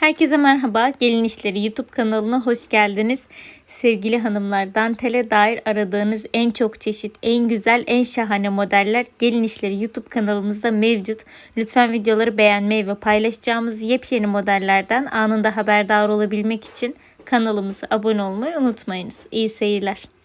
Herkese merhaba. Gelin İşleri YouTube kanalına hoş geldiniz. Sevgili hanımlar, dantele dair aradığınız en çok çeşit, en güzel, en şahane modeller Gelin İşleri YouTube kanalımızda mevcut. Lütfen videoları beğenmeyi ve paylaşacağımız yepyeni modellerden anında haberdar olabilmek için kanalımıza abone olmayı unutmayınız. İyi seyirler.